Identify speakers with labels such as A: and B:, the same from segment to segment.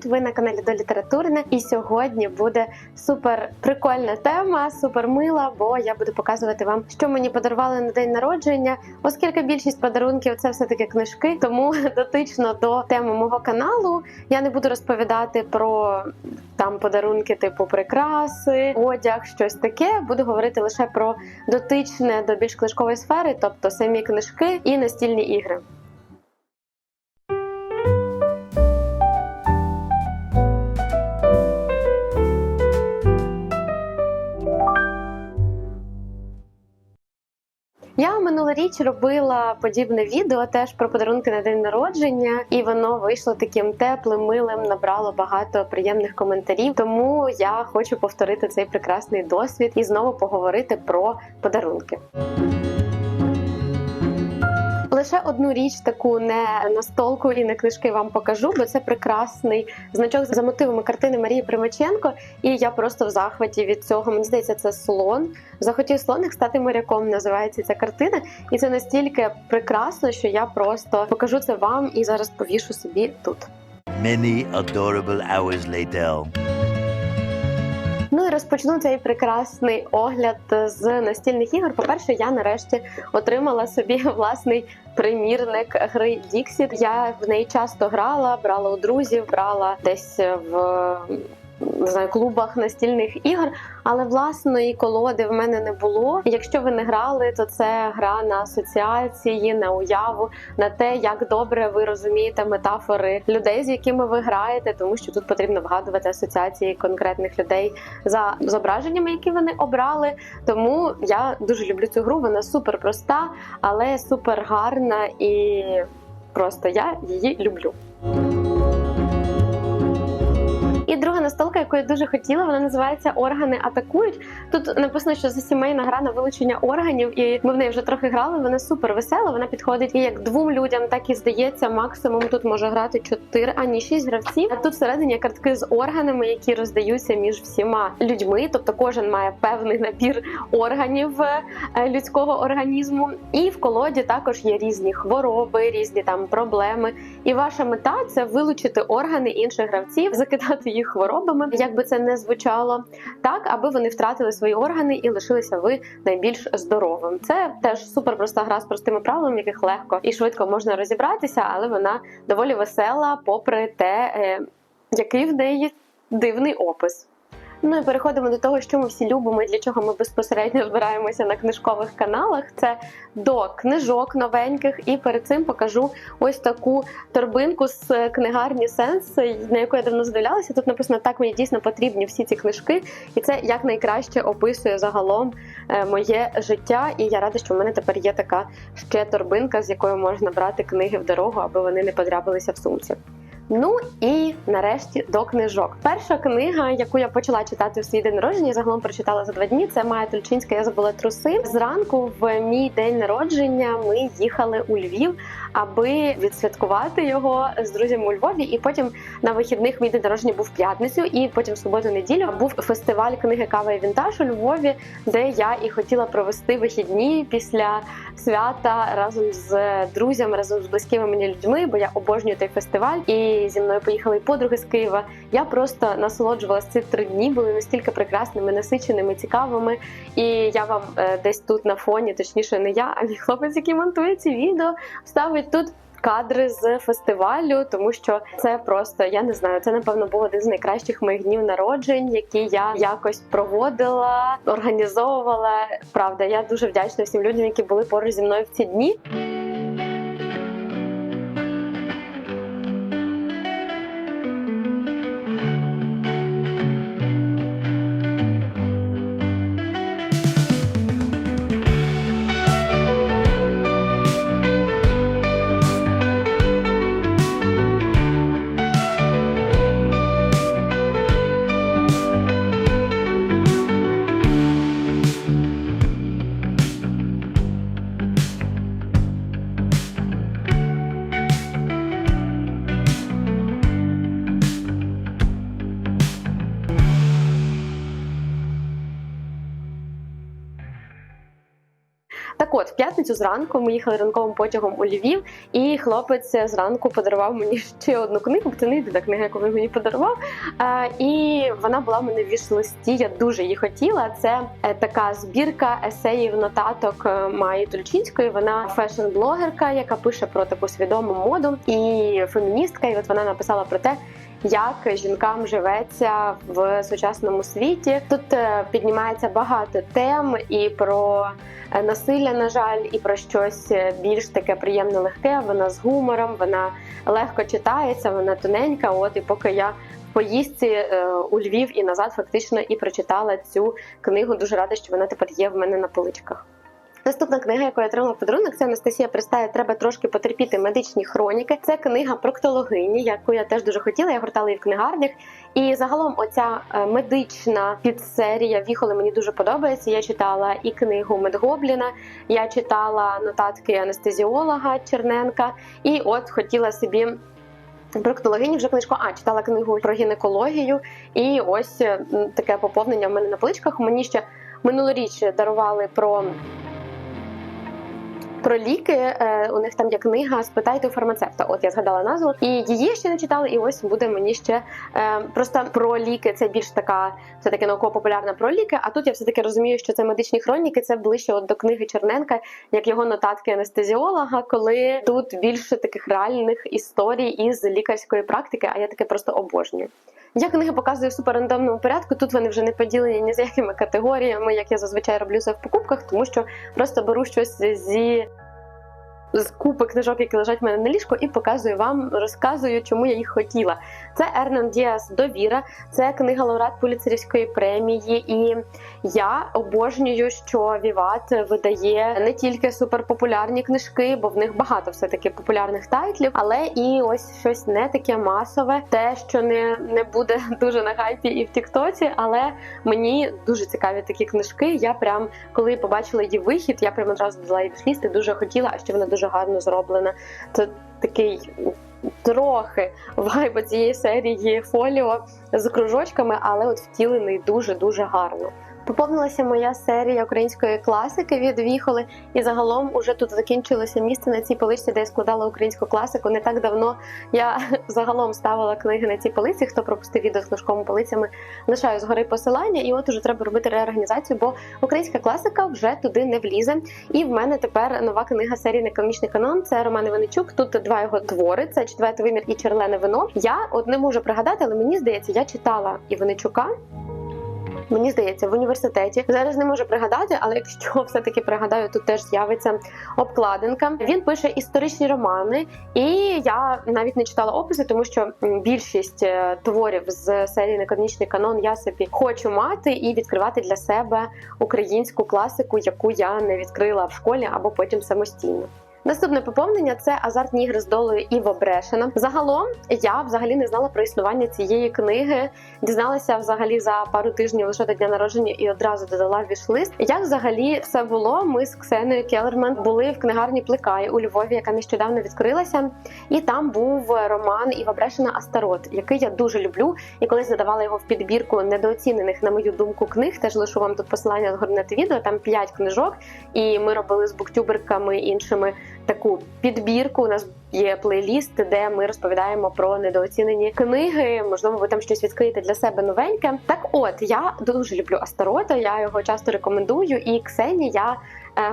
A: Привіт! Ви на каналі до літературне. І сьогодні буде супер прикольна тема, супер мила, бо я буду показувати вам, що мені подарували на день народження, оскільки більшість подарунків це все таки книжки. Тому дотично до теми мого каналу я не буду розповідати про там подарунки, типу прикраси, одяг, щось таке. Буду говорити лише про дотичне до більш книжкової сфери, тобто самі книжки і настільні ігри. Я минулоріч робила подібне відео теж про подарунки на день народження, і воно вийшло таким теплим, милим, набрало багато приємних коментарів. Тому я хочу повторити цей прекрасний досвід і знову поговорити про подарунки. Лише одну річ, таку не настолку і не книжки вам покажу, бо це прекрасний значок за мотивами картини Марії Примаченко. І я просто в захваті від цього. Мені здається, це слон. Захотів слоник стати моряком. Називається ця картина, і це настільки прекрасно, що я просто покажу це вам і зараз повішу собі тут.
B: Many adorable hours later.
A: Ну розпочну цей прекрасний огляд з настільних ігор. По-перше, я нарешті отримала собі власний примірник гри Dixit. Я в неї часто грала, брала у друзів, брала десь в не знаю, клубах настільних ігор, але власної колоди в мене не було. Якщо ви не грали, то це гра на асоціації, на уяву, на те, як добре ви розумієте метафори людей, з якими ви граєте, тому що тут потрібно вгадувати асоціації конкретних людей за зображеннями, які вони обрали. Тому я дуже люблю цю гру. Вона супер проста, але супер гарна і просто я її люблю. І друга настолка, яку я дуже хотіла, вона називається Органи атакують. Тут написано, що це сімейна гра на вилучення органів, і ми в неї вже трохи грали. Вона супер весела. Вона підходить і як двом людям, так і здається, максимум тут може грати чотири, а ні шість гравців. А тут всередині картки з органами, які роздаються між всіма людьми. Тобто кожен має певний набір органів е, людського організму. І в колоді також є різні хвороби, різні там проблеми. І ваша мета це вилучити органи інших гравців, закидати їх хворобами, як би це не звучало, так аби вони втратили свої органи і лишилися ви найбільш здоровим. Це теж супер проста гра з простими правилами, яких легко і швидко можна розібратися, але вона доволі весела, попри те, е, який в неї дивний опис. Ну і переходимо до того, що ми всі любимо і для чого ми безпосередньо збираємося на книжкових каналах. Це до книжок новеньких. І перед цим покажу ось таку торбинку з книгарні Сенс, на яку я давно здивлялася. Тут написано так мені дійсно потрібні всі ці книжки, і це як найкраще описує загалом е, моє життя. І я рада, що в мене тепер є така ще торбинка, з якою можна брати книги в дорогу, аби вони не подряпалися в сумці. Ну і нарешті до книжок. Перша книга, яку я почала читати в свій день народження, загалом прочитала за два дні. Це Майя Тульчинська. Я забула труси. Зранку в мій день народження ми їхали у Львів, аби відсвяткувати його з друзями у Львові. І потім на вихідних мій день народження був п'ятницю, і потім в суботу-неділю був фестиваль книги Кава і Вінтаж у Львові, де я і хотіла провести вихідні після свята разом з друзями, разом з близькими мені людьми, бо я обожнюю той фестиваль. І зі мною поїхали і подруги з Києва. Я просто насолоджувалася ці три дні, були настільки прекрасними, насиченими, цікавими. І я вам е, десь тут на фоні, точніше, не я, а мій хлопець, який монтує ці відео, ставить тут. Кадри з фестивалю, тому що це просто я не знаю. Це напевно був один з найкращих моїх днів народжень, які я якось проводила, організовувала. Правда, я дуже вдячна всім людям, які були поруч зі мною в ці дні. П'ятницю зранку ми їхали ранковим потягом у Львів, і хлопець зранку подарував мені ще одну книгу. Це не єдина книга, яку він мені подарував. І вона була в мене в віш-листі. Я дуже її хотіла. Це е, така збірка есеїв нотаток е, Маї Тульчинської. Вона фешн-блогерка, яка пише про таку свідому моду і феміністка. І от вона написала про те. Як жінкам живеться в сучасному світі? Тут е, піднімається багато тем і про е, насилля, на жаль, і про щось е, більш таке приємне легке. Вона з гумором, вона легко читається, вона тоненька. От і поки я поїздці у Львів і назад, фактично і прочитала цю книгу. Дуже рада, що вона тепер є в мене на поличках. Наступна книга, яку я отримала подарунок, це Анастасія Пристає. Треба трошки потерпіти медичні хроніки. Це книга проктологині, яку я теж дуже хотіла. Я гортала її в книгарнях. І загалом, оця е, медична підсерія Віхоли мені дуже подобається. Я читала і книгу Медгобліна, я читала нотатки анестезіолога Черненка, і от хотіла собі. Проктологині вже книжку, а читала книгу про гінекологію, і ось е, таке поповнення в мене на поличках. Мені ще минулоріч дарували про про ліки. Е, у них там є книга Спитайте у фармацевта. От я згадала назву, і її ще не читала. І ось буде мені ще е, просто про ліки. Це більш така, все таки науково-популярна про ліки. А тут я все таки розумію, що це медичні хроніки. Це ближче от до книги Черненка, як його нотатки анестезіолога, коли тут більше таких реальних історій із лікарської практики. А я таке просто обожнюю. Я книги показую в суперрандомному порядку. Тут вони вже не поділені ні з якими категоріями, як я зазвичай роблю це в покупках, тому що просто беру щось зі. З купи книжок, які лежать в мене на ліжку, і показую вам, розказую, чому я їх хотіла. Це Ернан Діас Довіра, це книга лауреат Пуліцерівської премії. І я обожнюю, що Віват видає не тільки суперпопулярні книжки, бо в них багато все таки популярних тайтлів, але і ось щось не таке масове, те, що не, не буде дуже на хайпі і в Тіктоці. Але мені дуже цікаві такі книжки. Я прям коли побачила її вихід, я прям одразу дала її в слісти, дуже хотіла, а ще вона дуже гарно зроблена. Це такий. Трохи вайб цієї серії фоліо з кружочками, але от втілений дуже дуже гарно. Поповнилася моя серія української класики від Віхоли, і загалом уже тут закінчилося місце на цій поличці, де я складала українську класику. Не так давно я загалом ставила книги на цій полиці. Хто пропустив відео з книжковими полицями, лишаю згори посилання, і от уже треба робити реорганізацію, бо українська класика вже туди не влізе. І в мене тепер нова книга серії Неканонічний канон. Це Роман Іваничук. Тут два його твори: це четвертий вимір і черлене вино. Я от не можу пригадати, але мені здається, я читала Іваничука. Мені здається, в університеті зараз не можу пригадати, але якщо все-таки пригадаю, тут теж з'явиться обкладинка. Він пише історичні романи, і я навіть не читала описи, тому що більшість е, творів з серії Неканонічний канон я собі хочу мати і відкривати для себе українську класику, яку я не відкрила в школі або потім самостійно. Наступне поповнення це азартні ігри з долею Іво Брешена. Загалом я взагалі не знала про існування цієї книги. Дізналася взагалі за пару тижнів лише до дня народження і одразу додала вішлист. Як взагалі все було? Ми з Ксеною Келерман були в книгарні Плекай у Львові, яка нещодавно відкрилася, і там був роман Іва Брешена Астарот, який я дуже люблю. І колись задавала його в підбірку недооцінених, на мою думку, книг. Теж лишу вам тут посилання згорнути відео. Там п'ять книжок, і ми робили з буктюберками іншими таку підбірку. У нас є плейліст, де ми розповідаємо про недооцінені книги. Можливо, ви там щось відкриєте для себе новеньке. Так, от я дуже люблю Астарота. Я його часто рекомендую. І Ксені я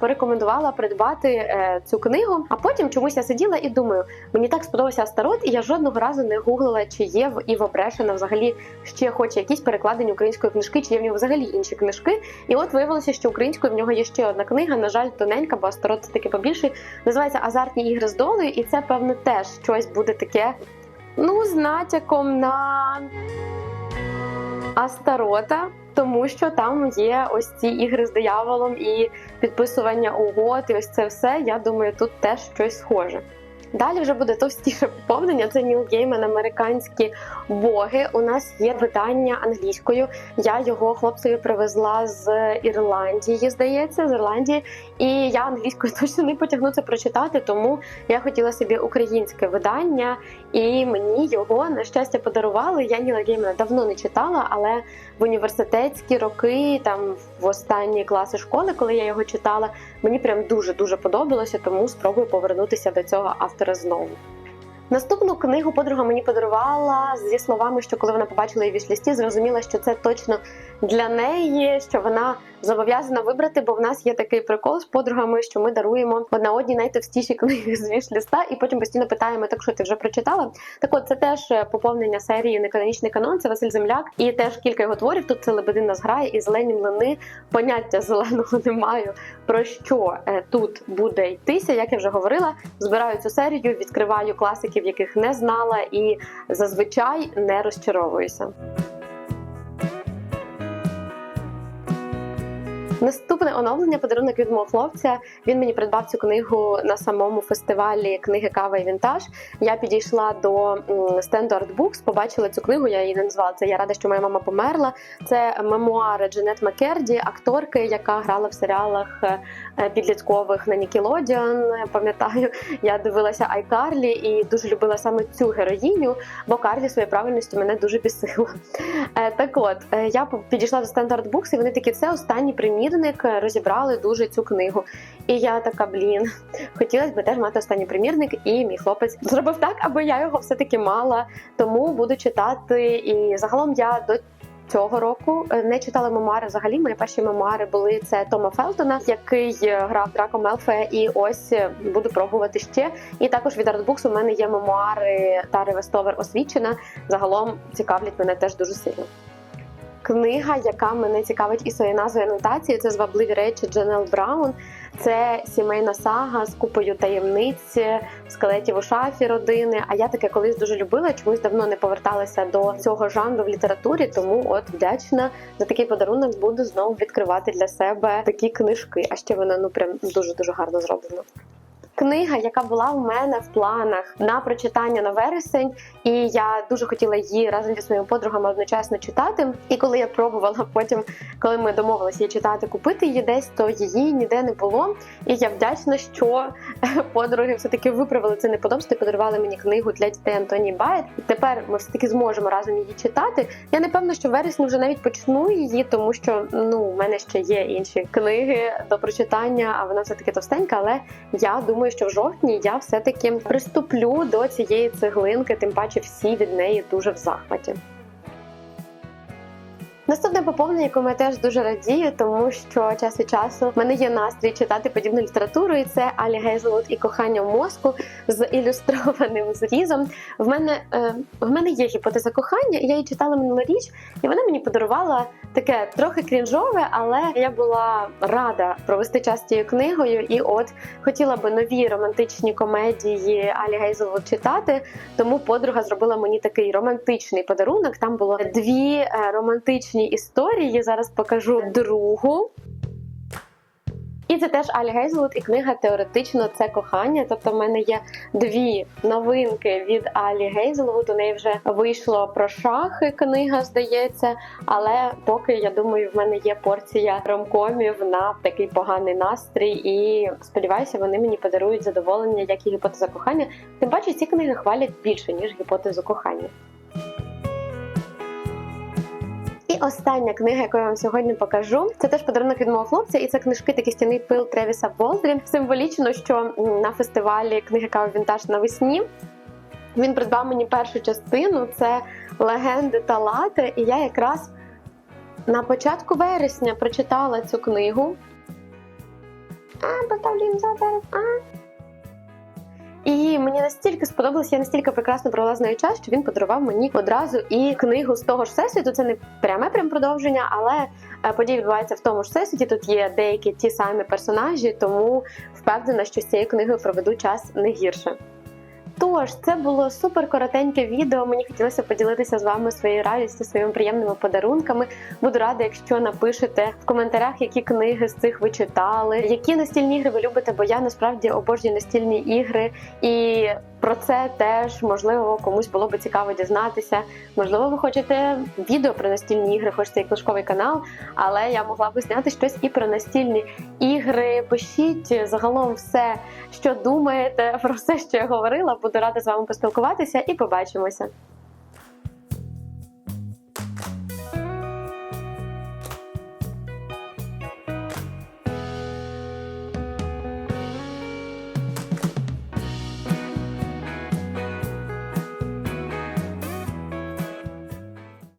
A: порекомендувала придбати е, цю книгу. А потім чомусь я сиділа і думаю, мені так сподобався Астарот, і я жодного разу не гуглила, чи є в Іво Брешена взагалі ще хоче якісь перекладені української книжки, чи є в нього взагалі інші книжки. І от виявилося, що українською в нього є ще одна книга. На жаль, тоненька, бо Астарот таки побільший. Називається Азартні ігри з долею, і це певно теж щось буде таке. Ну, з натяком на Астарота, тому що там є ось ці ігри з дияволом і підписування угод, і ось це все. Я думаю, тут теж щось схоже. Далі вже буде товстіше поповнення. Це Ніл Гейман, американські боги. У нас є видання англійською. Я його хлопцеві привезла з Ірландії, здається, з Ірландії. І я англійською точно не потягну прочитати, тому я хотіла собі українське видання, і мені його на щастя подарували. Я Ніла Геймана давно не читала, але в університетські роки, там в останні класи школи, коли я його читала, мені прям дуже дуже подобалося, тому спробую повернутися до цього автора знову. Наступну книгу подруга мені подарувала зі словами, що коли вона побачила її вішлісті, зрозуміла, що це точно для неї, що вона зобов'язана вибрати, бо в нас є такий прикол з подругами, що ми даруємо одна одній найтовстіші книги з вішліста, і потім постійно питаємо, так що ти вже прочитала. Так от це теж е, поповнення серії Неканонічний канон. Це Василь Земляк, і теж кілька його творів. Тут це Лебедина зграє і зелені млини. Поняття зеленого не маю. Про що е, тут буде йтися, як я вже говорила, збираю цю серію, відкриваю класиків, яких не знала, і зазвичай не розчаровуюся. Наступне оновлення подарунок від мого хлопця. Він мені придбав цю книгу на самому фестивалі книги Кава і Вінтаж. Я підійшла до стенду Art Books, побачила цю книгу. Я її не назвала це. Я рада, що моя мама померла. Це мемуари Дженет Маккерді, акторки, яка грала в серіалах е, підліткових на Nickelodeon. Пам'ятаю, я дивилася Айкарлі і дуже любила саме цю героїню, бо Карлі своєю правильністю мене дуже бісила. Е, Так от е, я підійшла до Standard Books, і вони такі це останній примірник. е, Розібрали дуже цю книгу. І я така, блін, хотілося б теж мати останній примірник, і мій хлопець зробив так, аби я його все-таки мала. Тому буду читати. І загалом я до. Цього року е, не читала мемуари взагалі. Мої перші мемуари були це Тома Фелтона, який е, грав Драко Мелфе, і ось буду пробувати ще. І також від Артбукс у мене є мемуари Тари Вестовер освічена. Загалом цікавлять мене теж дуже сильно. Книга, яка мене цікавить і своєю назвою анотацією, це звабливі речі Дженел Браун. Це сімейна сага з купою таємниць, скелетів у шафі родини. А я таке колись дуже любила. Чомусь давно не поверталася до цього жанру в літературі. Тому от вдячна за такий подарунок буду знову відкривати для себе такі книжки. А ще вона ну прям дуже дуже гарно зроблена. Книга, яка була в мене в планах на прочитання на вересень, і я дуже хотіла її разом зі своїми подругами одночасно читати. І коли я пробувала потім, коли ми домовилися її читати, купити її десь, то її ніде не було. І я вдячна, що подруги все таки виправили це неподобство і подарували мені книгу для дітей Антоні Байер. І тепер ми все таки зможемо разом її читати. Я не певна, що в вересні вже навіть почну її, тому що ну у мене ще є інші книги до прочитання, а вона все таки товстенька. Але я думаю, що в жовтні я все таки приступлю до цієї цеглинки, тим паче всі від неї дуже в захваті. Наступне поповнення, якому я теж дуже радію, тому що час від часу в мене є настрій читати подібну літературу, і це Алі Гейзелвуд і кохання мозку з ілюстрованим зрізом. В мене е, в мене є гіпотеза кохання, і я її читала минулоріч, і вона мені подарувала таке трохи крінжове, але я була рада провести час цією книгою. І от хотіла би нові романтичні комедії Алі Гейзелвуд читати. Тому подруга зробила мені такий романтичний подарунок. Там було дві е, романтичні історії. Зараз покажу другу. І це теж Алі Гейзелвуд, і книга теоретично це кохання. Тобто, в мене є дві новинки від Алі Гейзелвуд. У неї вже вийшло про шахи. Книга здається. Але поки я думаю, в мене є порція ромкомів на такий поганий настрій. І сподіваюся, вони мені подарують задоволення, як і гіпотеза кохання. Тим паче ці книги хвалять більше ніж гіпотезу кохання. Остання книга, яку я вам сьогодні покажу, це теж подарунок від мого хлопця, і це книжки такий стіний пил Тревіса Болдрі. Символічно, що на фестивалі книги Кава Вінтаж навесні він придбав мені першу частину. Це легенди та лати. І я якраз на початку вересня прочитала цю книгу. А, поставлю їм зараз. А. І мені настільки сподобалось, я настільки прекрасно провела з нею час, що він подарував мені одразу і книгу з того ж всесвіту. Це не пряме прям продовження, але е, події відбуваються в тому ж всесвіті. Тут є деякі ті самі персонажі, тому впевнена, що з цією книгою проведу час не гірше. Тож це було супер коротеньке відео. Мені хотілося поділитися з вами своєю радістю, своїми приємними подарунками. Буду рада, якщо напишете в коментарях, які книги з цих ви читали, які настільні ігри ви любите, бо я насправді обожнюю настільні ігри, і про це теж можливо комусь було би цікаво дізнатися. Можливо, ви хочете відео про настільні ігри, хочете і книжковий канал, але я могла би зняти щось і про настільні ігри. Пишіть загалом все, що думаєте про все, що я говорила. Буду рада з вами поспілкуватися і побачимося.